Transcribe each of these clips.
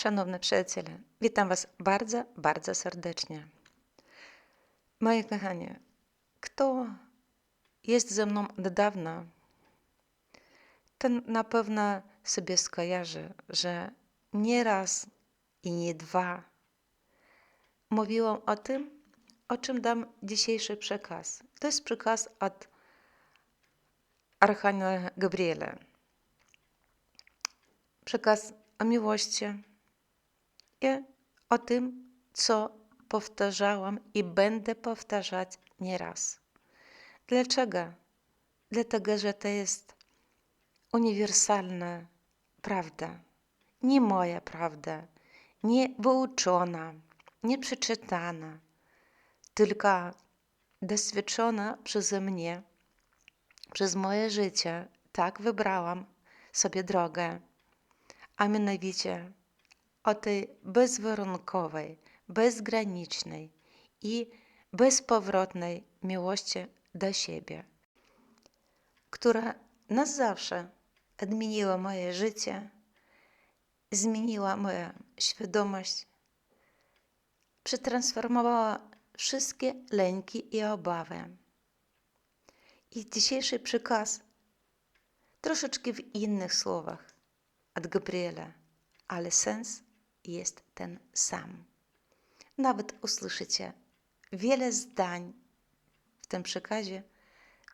Szanowne przyjaciele, witam Was bardzo, bardzo serdecznie. Moi kochani, kto jest ze mną od dawna, ten na pewno sobie skojarzy, że nie raz i nie dwa mówiłam o tym, o czym dam dzisiejszy przekaz. To jest przekaz od Archaniela Gabriela. Przekaz o miłości i o tym, co powtarzałam i będę powtarzać nieraz. Dlaczego? Dlatego, że to jest uniwersalna prawda. Nie moja prawda, nie wyuczona, nie przeczytana, tylko doświadczona przeze mnie, przez moje życie. Tak wybrałam sobie drogę, a mianowicie o tej bezwarunkowej, bezgranicznej i bezpowrotnej miłości do siebie, która na zawsze odmieniła moje życie, zmieniła moją świadomość, przetransformowała wszystkie lęki i obawy. I dzisiejszy przekaz troszeczkę w innych słowach od Gabriela, ale sens jest ten sam. Nawet usłyszycie wiele zdań w tym przekazie,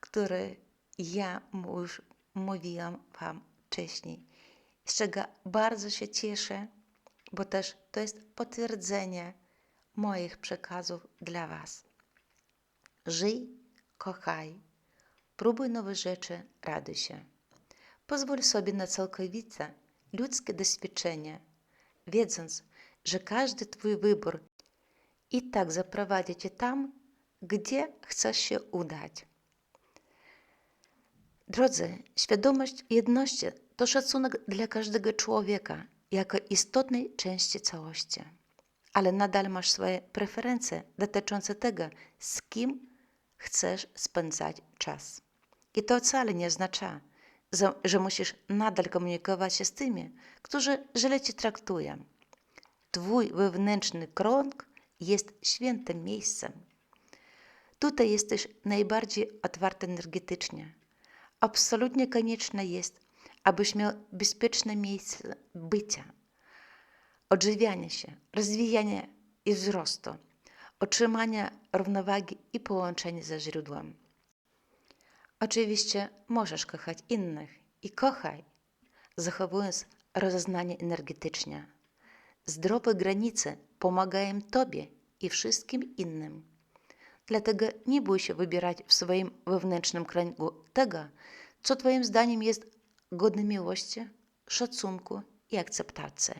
które ja już mówiłam Wam wcześniej, z czego bardzo się cieszę, bo też to jest potwierdzenie moich przekazów dla Was. Żyj, kochaj, próbuj nowe rzeczy, raduj się. Pozwól sobie na całkowite ludzkie doświadczenie, wiedząc, że każdy Twój wybór i tak zaprowadzi Cię tam, gdzie chcesz się udać. Drodzy, świadomość jedności to szacunek dla każdego człowieka jako istotnej części całości, ale nadal masz swoje preferencje dotyczące tego, z kim chcesz spędzać czas. I to wcale nie oznacza, że musisz nadal komunikować się z tymi, którzy źle cię traktują. Twój wewnętrzny krąg jest świętym miejscem. Tutaj jesteś najbardziej otwarty energetycznie. Absolutnie konieczne jest, abyś miał bezpieczne miejsce bycia, odżywiania się, rozwijania i wzrostu, otrzymania równowagi i połączenia ze źródłem. Oczywiście możesz kochać innych i kochaj, zachowując rozeznanie energetyczne. Zdrowe granice pomagają Tobie i wszystkim innym. Dlatego nie bój się wybierać w swoim wewnętrznym kręgu tego, co Twoim zdaniem jest godne miłości, szacunku i akceptacji.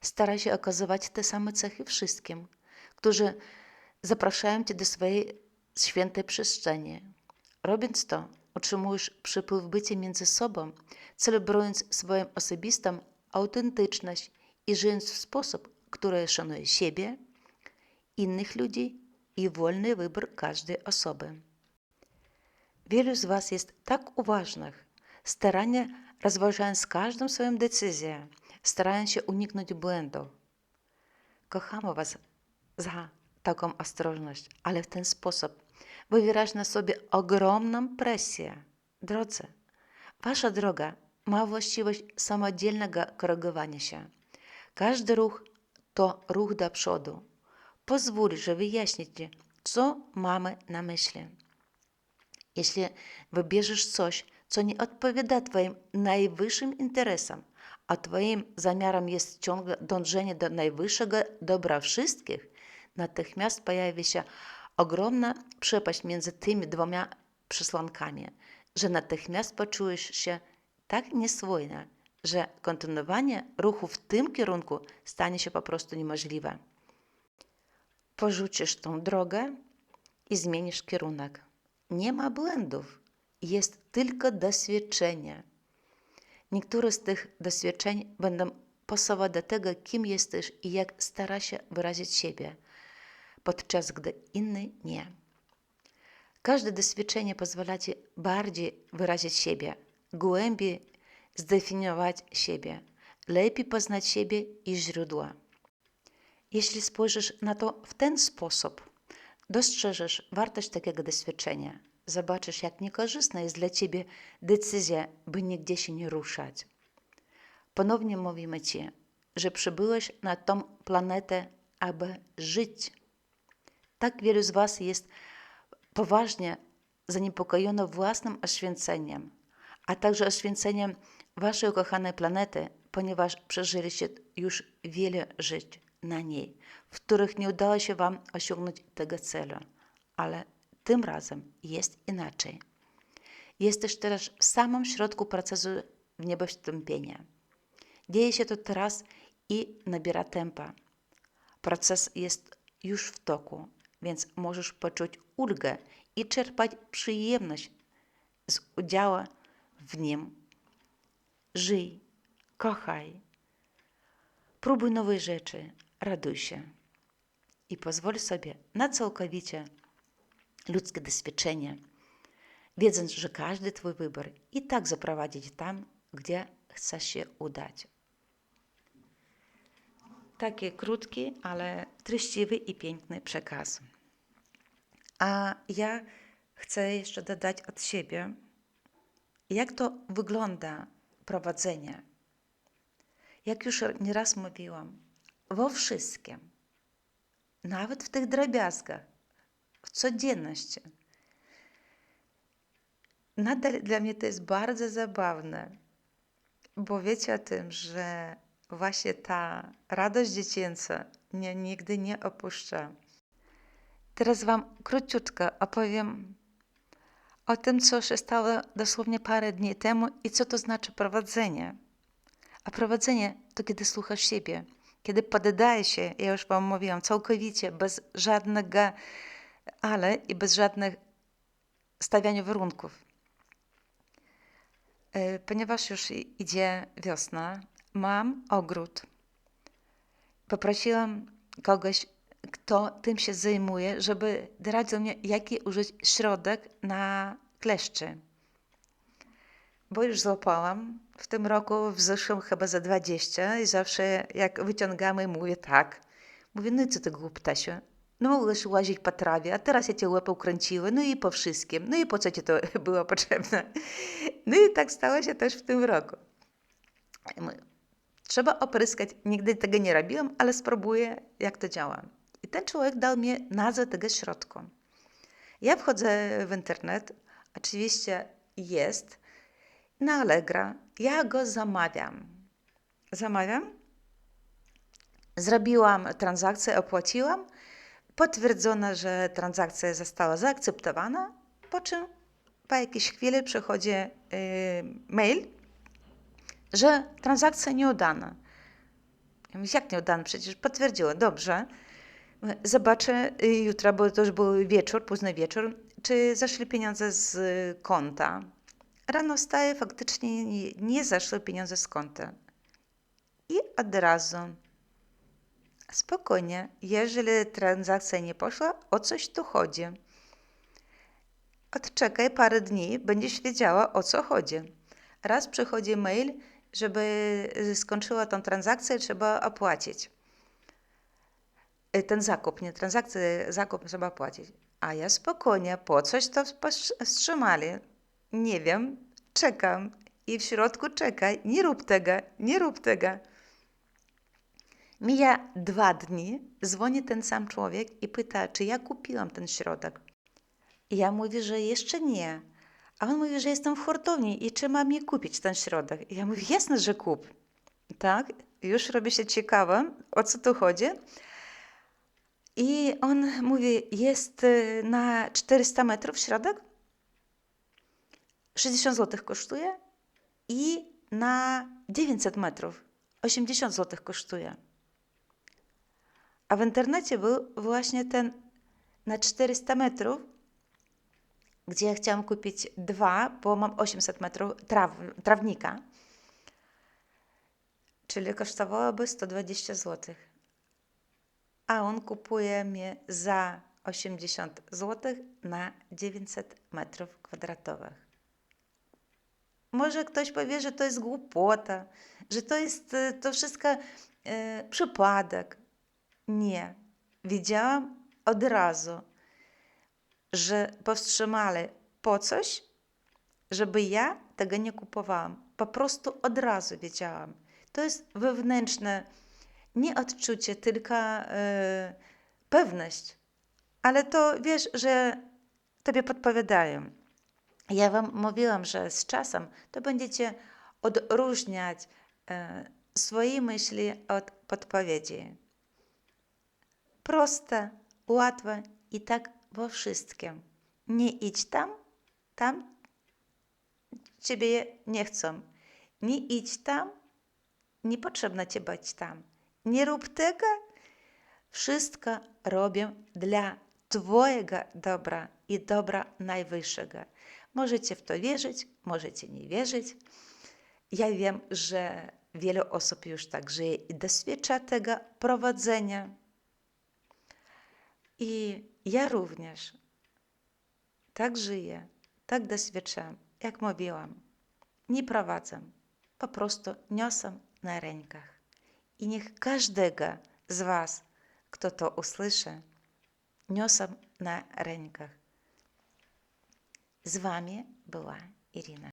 Staraj się okazywać te same cechy wszystkim, którzy zapraszają Cię do swojej świętej przestrzeni. Robiąc to, otrzymujesz przypływ bycia między sobą, celebrując swoją osobistą autentyczność i żyjąc w sposób, który szanuje siebie, innych ludzi i wolny wybór każdej osoby. Wielu z Was jest tak uważnych, starannie rozważając każdą swoją decyzję, starając się uniknąć błędów. Kochamy Was za taką ostrożność, ale w ten sposób wywierasz na sobie ogromną presję. Drodzy, Wasza droga ma właściwość samodzielnego korygowania się. Każdy ruch to ruch do przodu. Pozwól, że wyjaśnię Ci, co mamy na myśli. Jeśli wybierzesz coś, co nie odpowiada Twoim najwyższym interesom, a Twoim zamiarem jest ciągle dążenie do najwyższego dobra wszystkich, natychmiast pojawi się ogromna przepaść między tymi dwoma przesłankami, że natychmiast poczujesz się tak nieswojna, że kontynuowanie ruchu w tym kierunku stanie się po prostu niemożliwe. Porzucisz tą drogę i zmienisz kierunek. Nie ma błędów, jest tylko doświadczenie. Niektóre z tych doświadczeń będą pasować do tego, kim jesteś i jak stara się wyrazić siebie, podczas gdy inne nie. Każde doświadczenie pozwala ci bardziej wyrazić siebie, głębiej zdefiniować siebie, lepiej poznać siebie i źródła. Jeśli spojrzysz na to w ten sposób, dostrzeżesz wartość takiego doświadczenia. Zobaczysz, jak niekorzystna jest dla ciebie decyzja, by nigdzie się nie ruszać. Ponownie mówimy ci, że przybyłeś na tą planetę, aby żyć. Tak wielu z Was jest poważnie zaniepokojono własnym oświęceniem, a także oświęceniem Waszej ukochanej planety, ponieważ przeżyliście już wiele żyć na niej, w których nie udało się Wam osiągnąć tego celu. Ale tym razem jest inaczej. Jesteś teraz w samym środku procesu wniebostąpienia. Dzieje się to teraz i nabiera tempa. Proces jest już w toku, więc możesz poczuć ulgę i czerpać przyjemność z udziału w nim. Żyj, kochaj, próbuj nowej rzeczy, raduj się i pozwól sobie na całkowicie ludzkie doświadczenie, wiedząc, że każdy Twój wybór i tak zaprowadzi tam, gdzie chcesz się udać. Taki krótki, ale treściwy i piękny przekaz. A ja chcę jeszcze dodać od siebie, jak to wygląda prowadzenie. Jak już nieraz mówiłam, we wszystkim, nawet w tych drobiazgach, w codzienności. Nadal dla mnie to jest bardzo zabawne, bo wiecie o tym, że właśnie ta radość dziecięca mnie nigdy nie opuszcza. Teraz Wam króciutko opowiem o tym, co się stało dosłownie parę dni temu i co to znaczy prowadzenie. A prowadzenie to kiedy słuchasz siebie, kiedy poddaje się, ja już Wam mówiłam, całkowicie, bez żadnego ale i bez żadnych stawiania warunków. E, ponieważ już idzie wiosna, mam ogród. Poprosiłam kogoś, kto tym się zajmuje, żeby doradził mnie, jaki użyć środek na kleszcze. Bo już złapałam. W tym roku w zeszłym chyba za 20 i zawsze jak wyciągamy, mówię tak. Mówię, no i co ty głuptasiu? No mogłeś łazić po trawie, a teraz ja cię łapę ukręciły, no i po wszystkim. No i po co ci to było potrzebne? No i tak stało się też w tym roku. Trzeba opryskać. Nigdy tego nie robiłam, ale spróbuję, jak to działa. I ten człowiek dał mi nazwę tego środka. Ja wchodzę w internet, oczywiście jest, na Allegra. Ja go zamawiam. Zamawiam. Zrobiłam transakcję, opłaciłam. Potwierdzono, że transakcja została zaakceptowana, po czym po jakiejś chwili przychodzi yy, mail, że transakcja nieudana. Ja mówię, jak nieudana? Przecież potwierdziła. Dobrze. Zobaczę y, jutro, bo to już był wieczór, późny wieczór, czy zeszły pieniądze z konta. Rano wstaję, faktycznie nie, nie zeszły pieniądze z konta. I od razu spokojnie, jeżeli transakcja nie poszła, o coś tu chodzi. Odczekaj parę dni, będziesz wiedziała o co chodzi. Raz przychodzi mail, żeby skończyła tą transakcję, trzeba opłacić. Y, ten zakup, nie transakcję, zakup trzeba płacić. A ja spokojnie, po coś to wstrzymali. Nie wiem, czekam. I w środku czekaj, nie rób tego, nie rób tego. Mija dwa dni, dzwoni ten sam człowiek i pyta, czy ja kupiłam ten środek. I ja mówię, że jeszcze nie. A on mówi, że jestem w hurtowni i czy mam je kupić ten środek. I ja mówię, jasne, że kup. Tak, już robi się ciekawa, o co tu chodzi. I on mówi, jest y, na 400 metrów środek, 60 zł kosztuje i na 900 metrów 80 zł kosztuje. A w internecie był właśnie ten na 400 metrów, gdzie ja chciałam kupić dwa, bo mam 800 metrów traw, trawnika, czyli kosztowałoby 120 złotych a on kupuje mnie za 80 zł na 900 metrów kwadratowych. Może ktoś powie, że to jest głupota, że to jest e, to wszystko e, przypadek. Nie. Wiedziałam od razu, że powstrzymali po coś, żeby ja tego nie kupowałam. Po prostu od razu wiedziałam. To jest wewnętrzne, nie odczucie, tylko e, pewność. Ale to wiesz, że tobie podpowiadają. Ja wam mówiłam, że z czasem to będziecie odróżniać e, swoje myśli od podpowiedzi. Proste, łatwe i tak we wszystkim. Nie idź tam, tam ciebie nie chcą. Nie idź tam, nie potrzebno cię być tam. Nie rób tego, wszystko robię dla Twojego dobra i dobra Najwyższego. Możecie w to wierzyć, możecie nie wierzyć. Ja wiem, że wiele osób już tak żyje i doświadcza tego prowadzenia. I ja również żyję, tak doświadczam, jak mówiłam. Nie prowadzę, po prostu niosę na rękach. I niech każdego z Was, kto to usłyszy, niosę na rękach. Z Wami była Irina.